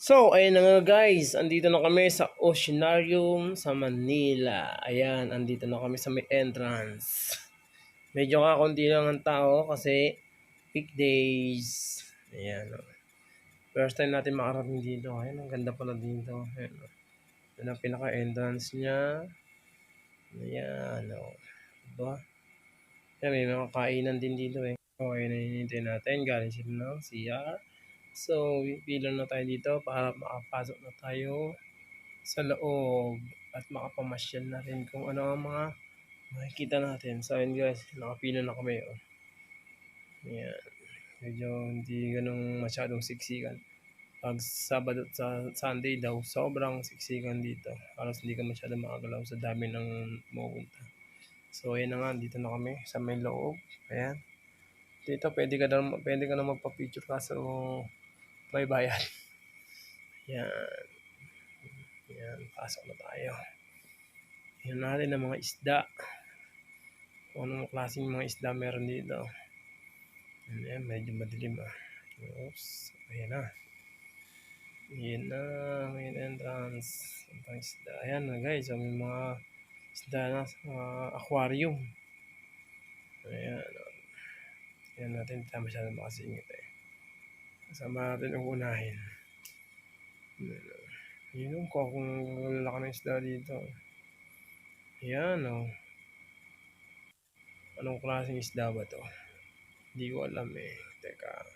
So, ayun na nga guys, andito na kami sa Oceanarium sa Manila. Ayan, andito na kami sa may entrance. Medyo kakunti lang ang tao kasi weekdays. Ayan. oh. First time natin makarating dito. Ayan, ang ganda pala dito. Ayan, oh. Yan ang pinaka-entrance niya. Ayan, oh. Diba? Ayan, may mga kainan din dito eh. O, ayun na hinihintay natin. Galing sila ng CR. So, pila na tayo dito para makapasok na tayo sa loob at makapamasyal na rin kung ano ang mga makikita natin. So, ayun guys, nakapila na kami. Oh. Ayan. Medyo hindi ganun masyadong siksikan. Pag Sabado at sa Sunday daw, sobrang siksikan dito. Halos hindi ka masyadong makagalaw sa dami ng pumunta. So, ayan na nga, dito na kami sa may loob. Ayan. Dito, pwede ka na, pwede ka na magpa-picture kaso may bayad. Yan. Yan, pasok na tayo. Yan natin ang mga isda. Kung anong klaseng mga isda meron dito. Yan, medyo madilim ah. Oops. Ayan na. Yan na. May entrance. Ang isda. Ayan na guys. So, may mga isda na sa mga aquarium. Ayan. Yan natin. Hindi tayo masyadong makasingit eh. Kasama natin ang unahin. Yun yung ko kung lalaki ng isda dito. Yan o. Oh. Anong klaseng isda ba to? Hindi ko alam eh. Teka.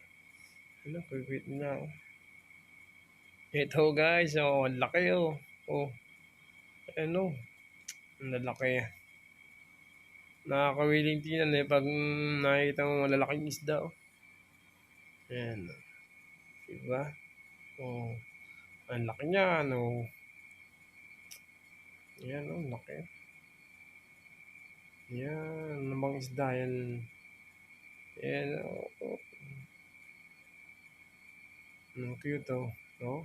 Ano, quick na oh. Ito guys, oh, laki oh. Oh. Ano? Ang lalaki. Nakakawiling tingnan eh pag nakikita mo malalaking isda oh. Ayan. Diba? Oh. Ang laki niya, no? Yan, oh, laki. Yan, namang isda yan. Yan, oh. oh. Ang cute, oh. Oh.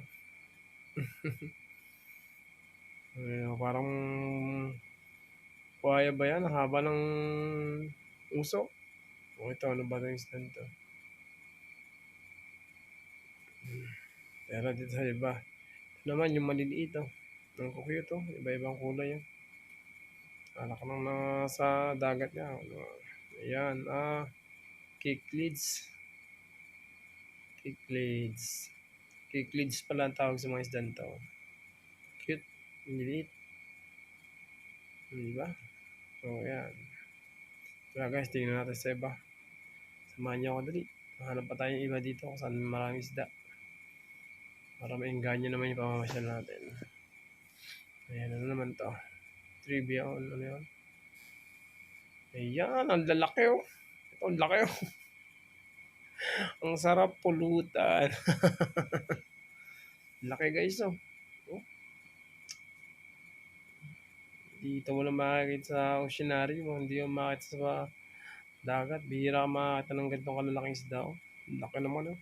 Ayan, parang Kuwaya ba yan? Ang haba ng usok. O ito, ano ba itong isda nito? Pero dito sa iba. Ito naman yung maliliit oh. Ang kukuyo to. Iba-ibang kulay. Kala ko nang nasa dagat niya. Ayan. Ah. Kicklids. Kicklids. Kicklids pala ang tawag sa mga isda nito. Cute. Maliliit. Diba? So, ayan. Kaya guys, tingnan natin sa iba. Samahan niyo ako dali. Hanap pa tayo iba dito kung saan maraming isda. Para maingganyo naman yung pamamasyal natin. Ayan, ano naman to? Trivia, ano, ano yun? Ayan, ang lalaki oh. Ito, ang laki oh. ang sarap pulutan. laki guys oh. oh. Dito mo lang makikita sa oceanary mo. Hindi mo makikita sa dagat. Bihira ka makakita ng ganitong kalalaking isda oh. Laki naman oh.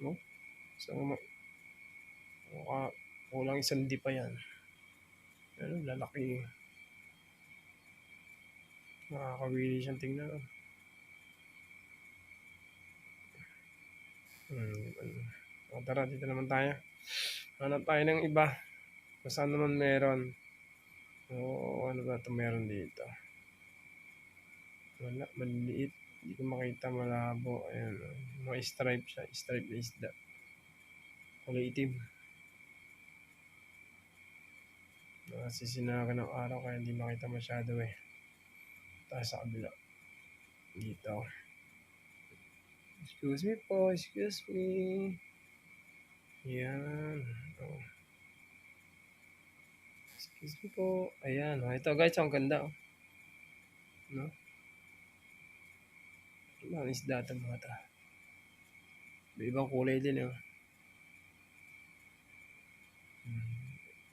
No? So, mukha, kulang isang di pa yan. Ano, lalaki. Nakakawili siyang tingnan. Oh. Hmm, ano. O, tara, dito naman tayo. Hanap tayo ng iba. Saan naman meron. O, ano ba ito meron dito? Wala, maliliit. Hindi ko makita malabo. Ayan. Oh. Mga stripe siya. Stripe na isda. Kulay itim. Nakasisinagan ng araw kaya hindi makita masyado eh. Tayo sa kabila. Dito. Excuse me po. Excuse me. Ayan. Oh. Excuse me po. Ayan. Oh, ito guys, ang ganda. Oh. No? Mga isda ito mga ta. May ibang kulay din. Hmm.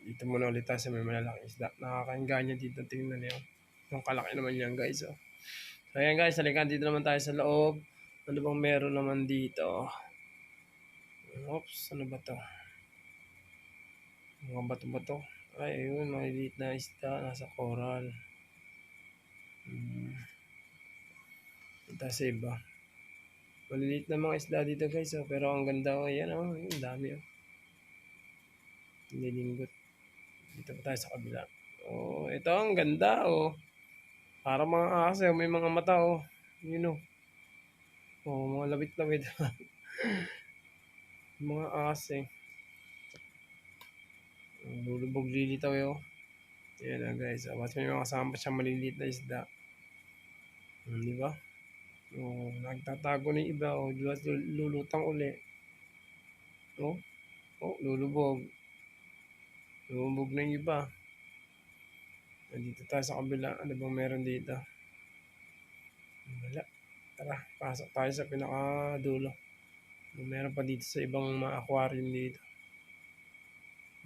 Dito muna ulit tayo sa may malalaking isda. Nakakainggan niya dito. Tingnan niyo. Yung kalaki naman yan guys. Oh. So ayan guys, halika dito naman tayo sa loob. Ano bang meron naman dito? Oops, ano ba to? Mga bato-bato. Ay, ayun, maliliit na isda. Nasa coral. Hmm. Punta sa iba. Maliliit na mga isda dito guys, oh. pero ang ganda oh. Ayan oh, ang dami oh. Nilinggot. Dito pa tayo sa kabila. Oh, ito ang ganda oh. Para mga aso, may mga mata oh. Yun oh. Oh, mga labit-labit. mga ase. Lulubog lilitaw eh oh. Yan na guys. Oh, mas may mga kasama pa siya maliliit na isda. Hmm, di ba? Oh, nagtatago na iba. Oh, lulutang uli. Oh, oh, lulubog. Lulubog na yung iba. Nandito tayo sa kabila. Ano bang meron dito? Wala. Tara, pasok tayo sa pinakadulo. Meron pa dito sa ibang mga aquarium dito.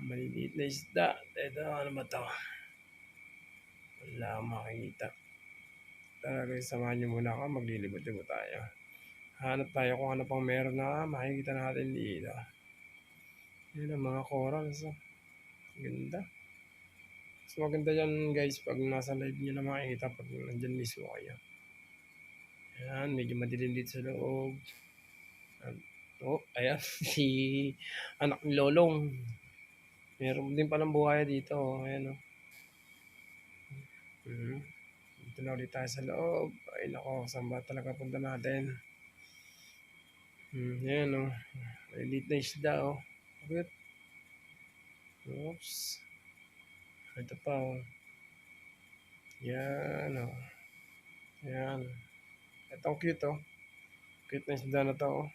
Maliliit na isda. Ito, ano ba to? Wala makikita. Tara guys, samahan nyo muna ako. Maglilibot-libot tayo. Hanap tayo kung ano pang meron na makikita natin dito. Yan ang mga corals. Oh. Ganda. Mas maganda yan guys pag nasa live nyo na makikita pag nandyan mismo kayo. Ayan, medyo madilim dito sa loob. Oh, ayan, si anak ni Lolong. Meron din palang buhaya dito. Oh. Ayan, oh. Hmm. Dito na ulit tayo sa loob. Ay, nako, saan ba talaga punta natin? Hmm, ayan, oh. Elite na isda, oh. Bakit? Oops. Ito pa, oh. Yan, oh. Yan. Ito ang cute, oh. Cute na isda na to, oh.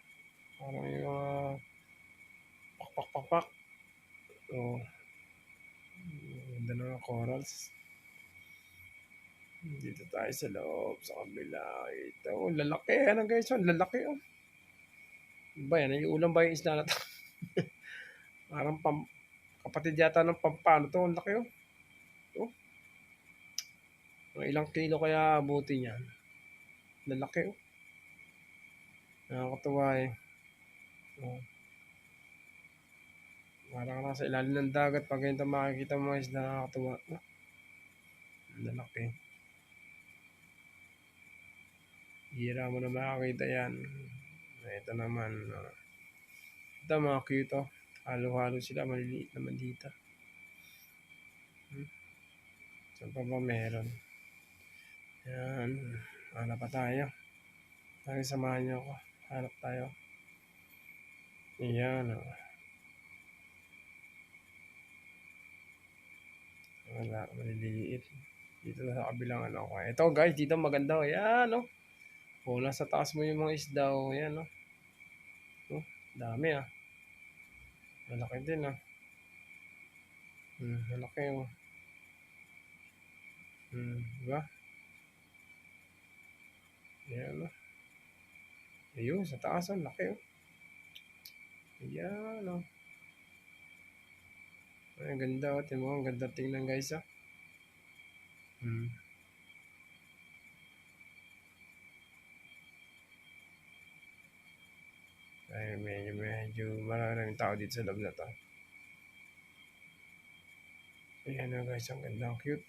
Parang yung mga pak pak pak pak. Oh. Ganda ng corals. Dito tayo sa loob, sa kabila. Ito, oh, lalaki. Ano guys, oh, lalaki, oh. Ba yan, ulam ba yung isda na to? Parang pam, kapatid yata ng pampano to. Ang laki, oh. Oh. Mga ilang kilo kaya buti niyan. Lalaki, oh. Nakakatuwa, eh. Oh. Parang nasa ilalim ng dagat pag ganito makikita mo is nakakatuwa. Lalaki. Hira mo na makakita yan. Ito naman. Uh, ito mga cute oh. Halo-halo sila. Maliliit naman dito. Hmm? Saan pa ba meron? Yan. Hanap pa tayo. Tayo samahan niyo ako. Hanap tayo. Yan oh. Wala, maliliit. Dito sa kabilang ano ko. Ito guys, dito maganda. Yan, oh. Oh, nasa taas mo yung mga isda, oh. Yan, oh. Oh, dami, ah. Malaki din, ah. Hmm, malaki, oh. Hmm, diba? Yan, oh. Ayun, sa taas, oh. Laki, oh. Yan, oh. Ay, ang ganda, oh. Tingnan mo, ang ganda tingnan, guys, ah. Hmm. Ay, medyo, medyo maraming tao dito sa loob na to. Ayan na guys, ang ganda, ang cute.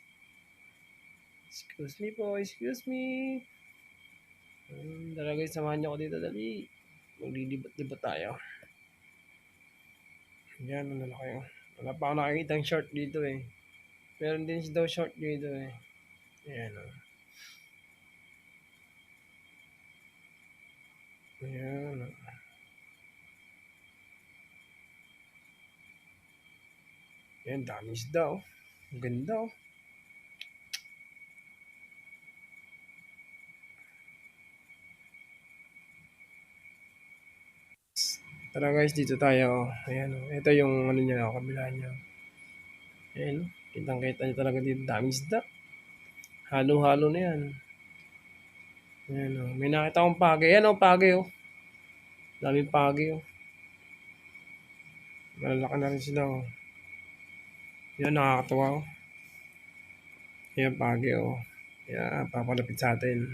Excuse me po, excuse me. Um, dala guys, samahan niyo ako dito, dali. Maglilibot-libot tayo. Ayan, ang lalaki. oh. Wala pa ako nakikita ang short dito eh. Meron din daw short dito eh. Ayan o. Ayan o. Ayan, dami isda oh. Ang ganda oh. Tara guys, dito tayo. Ayan oh. Ito yung ano niya, oh, kabila niya. Ayan oh. Kitang kita niyo talaga dito. Daming isda. Halo-halo na yan. Ayan o. May nakita akong pagi. Ayan o, pagi o. Daming pagi o. Malalaki na rin sila o. Yan, nakakatawa. Oh. Yan, pagi oh. Yan, papalapit sa atin.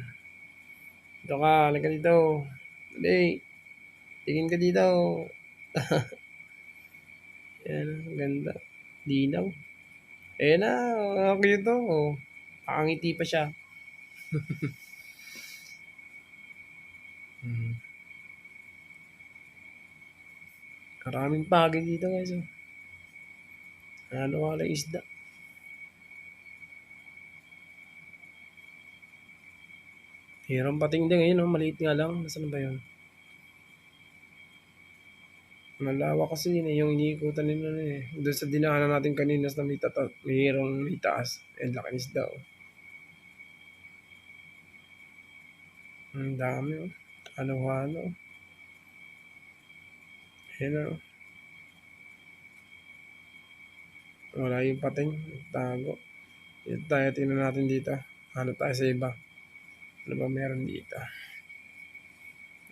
Dito ka, halika dito. Dali. Tingin ka dito. Yan, ganda. Dinaw. Ayan na, okay ito. Oh. Pakangiti pa siya. Mm-hmm. Maraming pagi dito guys. Oh. Ano wala isda. Hirang pating din ngayon, oh. maliit nga lang. Nasaan ba yun? Malawak kasi yun eh, yung iniikutan nila na eh. Doon sa dinaanan natin kanina sa may, tata, may hirang may taas. Eh, laki isda oh. Ang dami oh. Ano-ano. Ayan oh. Wala yung pating. Tago. Ito tayo, tingnan natin dito. Ano tayo sa iba. Ano ba meron dito?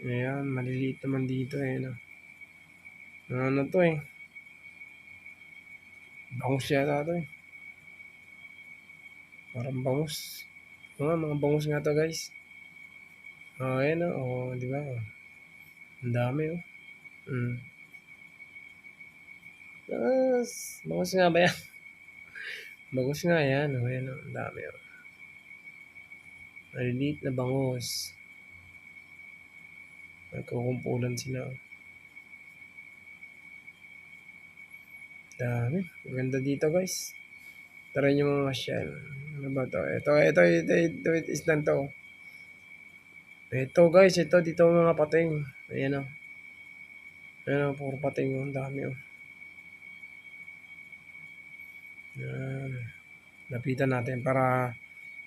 Ayan, maliliit naman dito eh. No? Ano to eh. Bangus yata to eh. Parang bangus. Oo nga, mga bangus nga to guys. Oh, ayan oh. Oh, di ba? Ang dami oh. Mm. Yes. Bangus nga ba yan? bangus nga yan. Oh, ayan oh. Dami oh. Maliliit na bangus. Nagkukumpulan sila. oh. Dami. Maganda dito guys. Tara nyo mga masyal. Ano ba to? Ito, ito, ito, ito, ito, isdan to. Ito guys, ito dito mga pating. Ayan o. Ayan o, puro pating o. Ang dami o. Yan. Lapitan natin para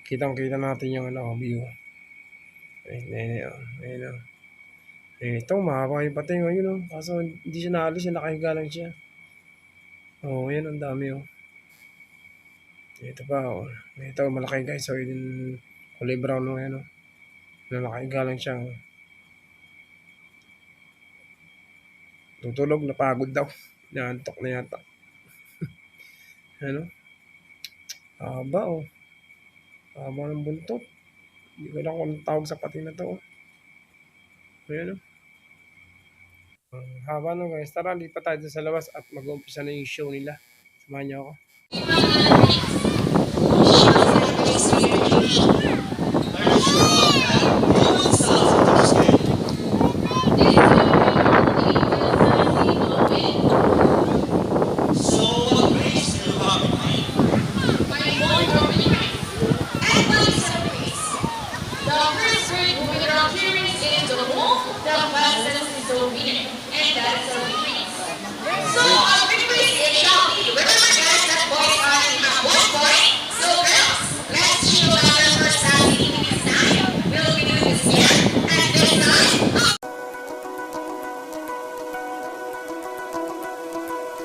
kitang kita natin yung ano, view. Ayan, ayan, ayan, ayan o. Eh, ito, mahaba yung pating o. Yun o. Kaso hindi siya naalis, nakahiga lang siya. Oh, yan ang dami oh. Ito pa oh. Ito malaki guys. So yun kulay brown oh yan oh. Malaki galang siya oh. Tutulog, napagod daw. Naantok na yata. Ano? Haba oh. Haba ng buntot. Hindi ko lang kung tawag sa pati na to. Oh. Ayan oh. Ang haba no guys. Tara, lipat tayo sa labas at mag-uumpisa na yung show nila. Samahan niyo ako. Thank.